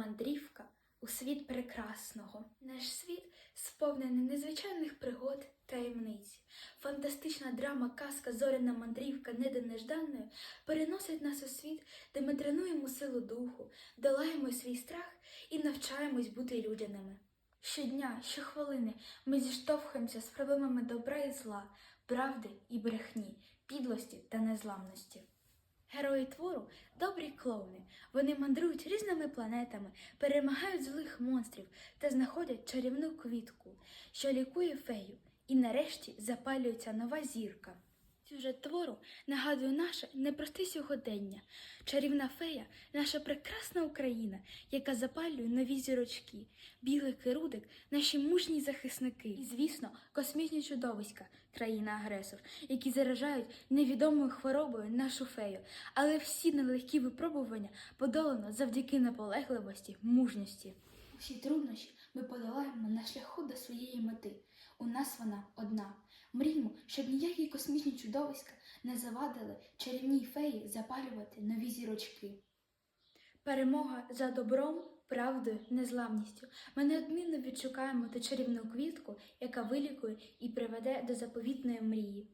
мандрівка у світ прекрасного. Наш світ сповнений незвичайних пригод, таємниць. Фантастична драма, казка, зоряна мандрівка нежданною переносить нас у світ, де ми тренуємо силу духу, долаємо свій страх і навчаємось бути людяними. Щодня, щохвилини ми зіштовхуємося з проблемами добра і зла, правди і брехні, підлості та незламності. Герої твору добрі клоуни. Вони мандрують різними планетами, перемагають злих монстрів та знаходять чарівну квітку, що лікує фею, і нарешті запалюється нова зірка. Сюжет твору нагадує наше непросте сьогодення. Чарівна фея наша прекрасна Україна, яка запалює нові зірочки, білик і рудик наші мужні захисники. І, звісно, космічні чудовиська, країна-агресор, які заражають невідомою хворобою нашу фею. Але всі нелегкі випробування подолано завдяки наполегливості, мужності. Всі труднощі ми подолаємо на шляху до своєї мети. У нас вона одна. Мріємо, щоб ніякі космічні чудовиська не завадили чарівній феї запалювати нові зірочки. Перемога за добром, правдою, незламністю. Ми неодмінно відшукаємо ту чарівну квітку, яка вилікує і приведе до заповітної мрії.